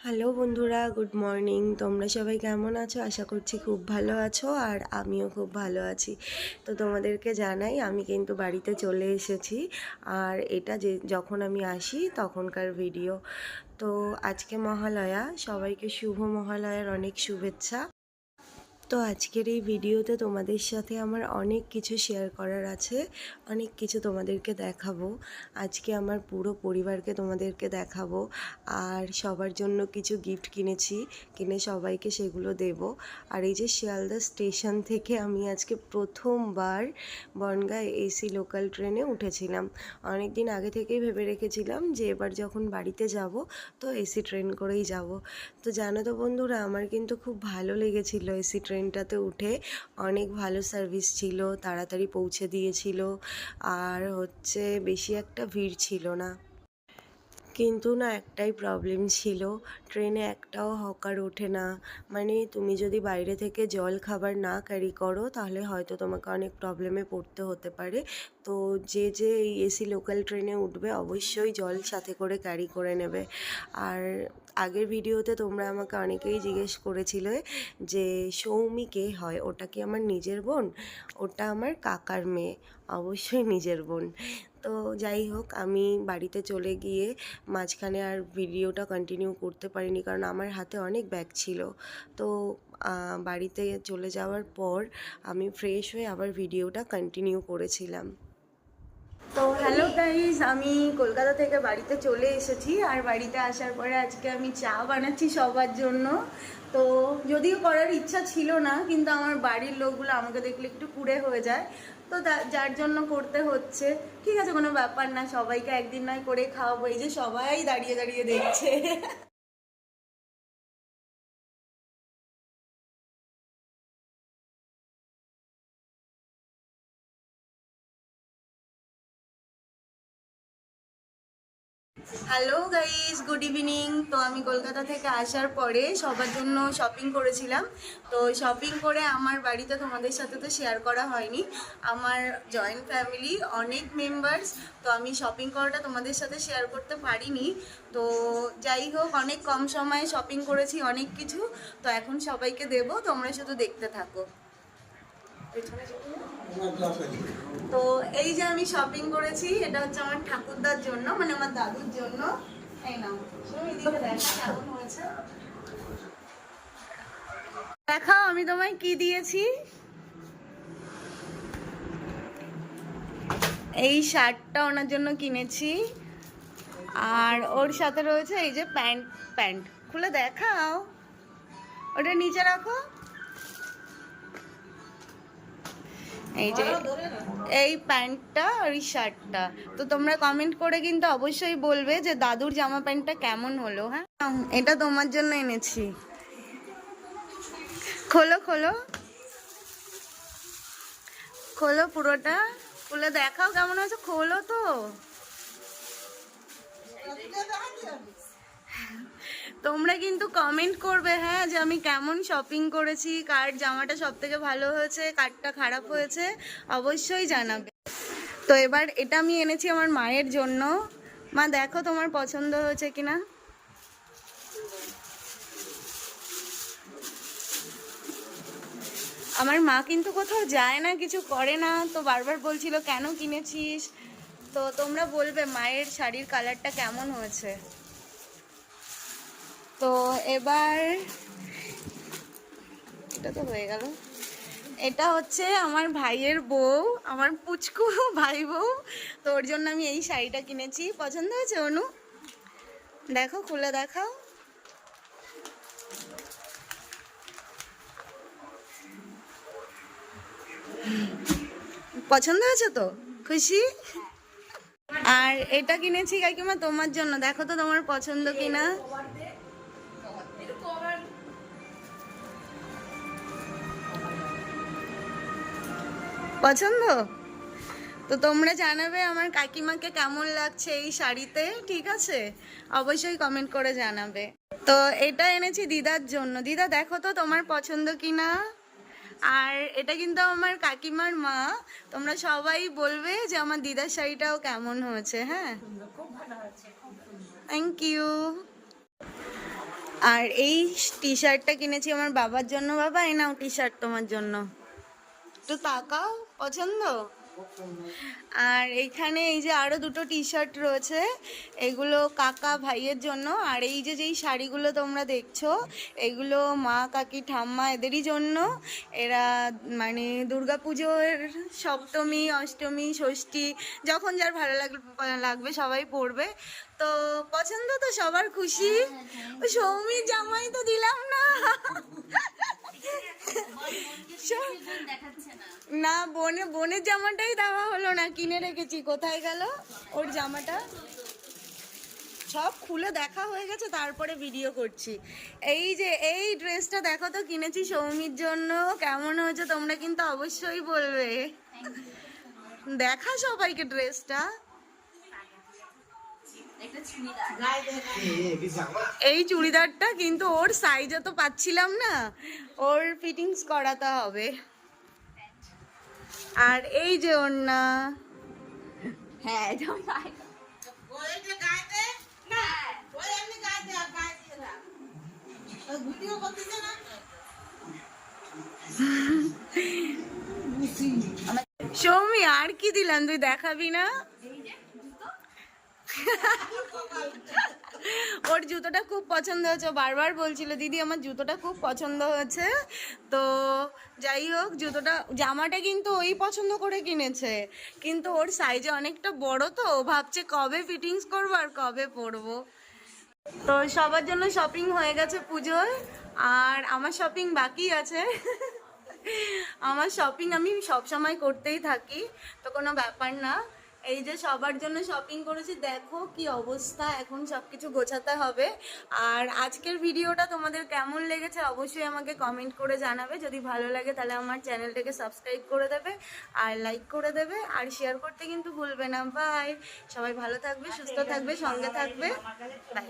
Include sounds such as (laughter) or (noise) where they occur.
Hello বন্ধুরা, good morning. তোমরা সবাই কেমন আছো? আশা করছি খুব ভালো আছো আর আমিও খুব ভালো আছি। তো তোমাদেরকে জানাই, আমি কিন্তু বাড়িতে চলে এসেছি। আর এটা যে যখন আমি আসি, তখনকার ভিডিও। তো আজকে মহালয়া, সবাইকে শুভ মহালয়ার অনেক শুভেচ্ছা। তো আজকের এই ভিডিওতে তোমাদের সাথে আমার অনেক কিছু শেয়ার করার আছে, অনেক কিছু তোমাদেরকে দেখাবো। আজকে আমার পুরো পরিবারকে তোমাদেরকে দেখাবো আর সবার জন্য কিছু গিফট কিনেছি, কিনে সবাইকে সেগুলো দেব। আর এই যে শিয়ালদা স্টেশন থেকে আমি আজকে প্রথমবার বনগাঁ এসি লোকাল ট্রেনে উঠেছিলাম। অনেক দিন আগে থেকেই ভেবে রেখেছিলাম যে এবার যখন বাড়িতে যাব, তো এসি ট্রেন করেই যাব। তো জানো তো বন্ধুরা, আমার কিন্তু খুব ভালো লেগেছিল এসি ট্রেনটাতে উঠে অনেক ভালো সার্ভিস ছিল, তাড়াতাড়ি পৌঁছে দিয়েছিল, আর হচ্ছে বেশি একটা ভিড় ছিল না। কিন্তু না একটাই প্রবলেম ছিল, ট্রেনে একটাও হকার ওঠে না। মানে তুমি যদি বাইরে থেকে জল খাবার না ক্যারি করো, তাহলে হয়তো তোমাকে অনেক প্রবলেমে পড়তে হতে পারে। তো যে যে এই এসি লোকাল ট্রেনে উঠবে, অবশ্যই জল সাথে করে ক্যারি করে নেবে। আর আগের ভিডিওতে তোমরা আমাকে অনেকেই জিজ্ঞেস করেছিলে যে, সৌমি কে হয়? ওটা কি আমার নিজের বোন? ওটা আমার কাকার মেয়ে। অবশ্যই নিজের বোন। তো যাই হোক, আমি বাড়িতে চলে গিয়ে মাঝখানে আর ভিডিওটা কন্টিনিউ করতে পারিনি কারণ আমার হাতে অনেক ব্যাগ ছিল। তো বাড়িতে চলে যাওয়ার পর আমি ফ্রেশ হয়ে আবার ভিডিওটা কন্টিনিউ করেছিলাম। তো হ্যালো গাইজ আমি কলকাতা থেকে বাড়িতে চলে এসেছি আর বাড়িতে আসার পরে আজকে আমি চা বানাচ্ছি সবার জন্য। তো যদিও করার ইচ্ছা ছিল না, কিন্তু আমার বাড়ির লোকগুলো আমাকে দেখলে একটু কুড়ে হয়ে যায়। তো, যার জন্য করতে হচ্ছে। ঠিক আছে, কোনো ব্যাপার না, সবাইকে একদিন নয় করে খাওয়াবো। এই যে সবাই দাঁড়িয়ে দাঁড়িয়ে দেখছে। (laughs) হ্যালো গাইস গুড ইভিনিং তো আমি কলকাতা থেকে আসার পরে সবার জন্য শপিং করেছিলাম। তো শপিং করে আমার বাড়িতে তোমাদের সাথে তো শেয়ার করা হয়নি। আমার জয়েন্ট ফ্যামিলি অনেক মেম্বার্স তো আমি শপিং করাটা তোমাদের সাথে শেয়ার করতে পারিনি। তো যাই হোক, অনেক কম সময়ে শপিং করেছি অনেক কিছু। তো এখন সবাইকে দেবো, তোমরা শুধু দেখতে থাকো। পেছনে? তো এই যে আমি শপিং করেছি, এটা হচ্ছে আমার ঠাকুরদার জন্য মানে আমার দাদুর জন্য। এই নাও দেখাও, আমি তোমায় কি দিয়েছি? এই শার্টটা ওনার জন্য কিনেছি। আর ওর সাথে রয়েছে এই যে প্যান্ট প্যান্ট। খুলে দেখাও। ওটা নিচে রাখো। এই যে, এই প্যান্টটা আর এই শার্টটা। তো তোমরা কমেন্ট করে কিন্তু অবশ্যই বলবে যে দাদুর জামা প্যান্টটা কেমন হলো হ্যাঁ? এটা তোমার জন্য এনেছি। খোলো খোলো। খোলো পুরোটা। খুলে দেখাও কেমন আছে খোলো তো। তোমরা কিন্তু কমেন্ট করবে হ্যাঁ যে আমি কেমন শপিং করেছি, কার জামাটা সব থেকে ভালো হয়েছে, কারটা খারাপ হয়েছে, অবশ্যই জানাবে। তো এবার এটা আমি এনেছি আমার মায়ের জন্য। মা, দেখো তোমার পছন্দ হয়েছে কিনা। আমার মা কিন্তু কোথাও যায় না, কিছু করে না, তো বারবার বলছিল, কেন কিনেছিস? তো তোমরা বলবে, মায়ের শাড়ির কালারটা কেমন হয়েছে? তো এবার এটা তো হয়ে গেল। এটা হচ্ছে আমার ভাইয়ের বউ, আমার পুচকু ভাই বউ। তো ওর জন্য আমি এই শাড়িটা কিনেছি। পছন্দ হয়েছে অনু? দেখো, খুলে দেখাও। পছন্দ হয়েছে তো? খুশি? আর এটা কিনেছি কাকিমা তোমার জন্য। দেখো তো তোমার পছন্দ কিনা। পছন্দ? তো তোমরা জানাবে আমার কাকিমাকে কেমন লাগছে এই শাড়িতে, ঠিক আছে? অবশ্যই কমেন্ট করে জানাবে। তো এটা এনেছি দিদার জন্য। দিদা, দেখো তো তোমার পছন্দ কিনা? আর এটা কিন্তু আমার কাকিমার মা। তোমরা সবাই বলবে যে আমার দিদার শাড়িটাও কেমন হয়েছে হ্যাঁ? থ্যাংক ইউ আর এই টি শার্টটা কিনেছি আমার বাবার জন্য। বাবা, এই নাও টি শার্ট তোমার জন্য। একটু তাকাও। পছন্দ? আর এইখানে এই যে আরও দুটো টি শার্ট রয়েছে এগুলো কাকা ভাইয়ের জন্য। আর এই যে যেই শাড়িগুলো তোমরা দেখছ এগুলো মা কাকি ঠাম্মা এদেরই জন্য। এরা মানে দুর্গাপুজোর সপ্তমী অষ্টমী ষষ্ঠী যখন যার ভালো লাগবে লাগবে সবাই পরবে। তো পছন্দ তো সবার খুশি। সৌমির জামাই তো দিলাম না। (laughs) না বনে বোনের জামাটাই দেওয়া হলো না কিনে রেখেছি। কোথায় গেল ওর জামাটা? সব খুলে দেখা হয়ে গেছে তারপরে ভিডিও করছি। এই যে এই ড্রেসটা দেখো তো কিনেছি সৌমির জন্য। কেমন হয়েছে তোমরা কিন্তু অবশ্যই বলবে। দেখা সবাইকে ড্রেসটা এই চুড়িদারটা কিন্তু ওর সাইজে তো পাচ্ছিলাম না। ওর ফিটিংস করাতে হবে। আর এই যে ওর না হ্যাঁ সৌমি আর কি দিলাম? তুই দেখাবি না? ওর জুতোটা খুব পছন্দ হয়েছে। বারবার বলছিল, দিদি, আমার জুতোটা খুব পছন্দ হয়েছে। তো যাই হোক, জুতোটা, জামাটা কিন্তু ওই পছন্দ করে কিনেছে। কিন্তু ওর সাইজে অনেকটা বড় তো ভাবছে কবে ফিটিংস করব আর কবে পরবো। তো সবার জন্য শপিং হয়ে গেছে পুজোয় আর আমার শপিং বাকি আছে। আমার শপিং আমি সব সময় করতেই থাকি, তো কোনো ব্যাপার না। এই যে সবার জন্য শপিং করেছি দেখো কি অবস্থা এখন সব কিছু গোছাতে হবে। আর আজকের ভিডিওটা তোমাদের কেমন লেগেছে অবশ্যই আমাকে কমেন্ট করে জানাবে। যদি ভালো লাগে তাহলে আমার চ্যানেলটাকে সাবস্ক্রাইব করে দেবে আর লাইক করে দেবে। আর শেয়ার করতে কিন্তু ভুলবে না। বাই সবাই ভালো থাকবে সুস্থ থাকবে সঙ্গে থাকবে। বাই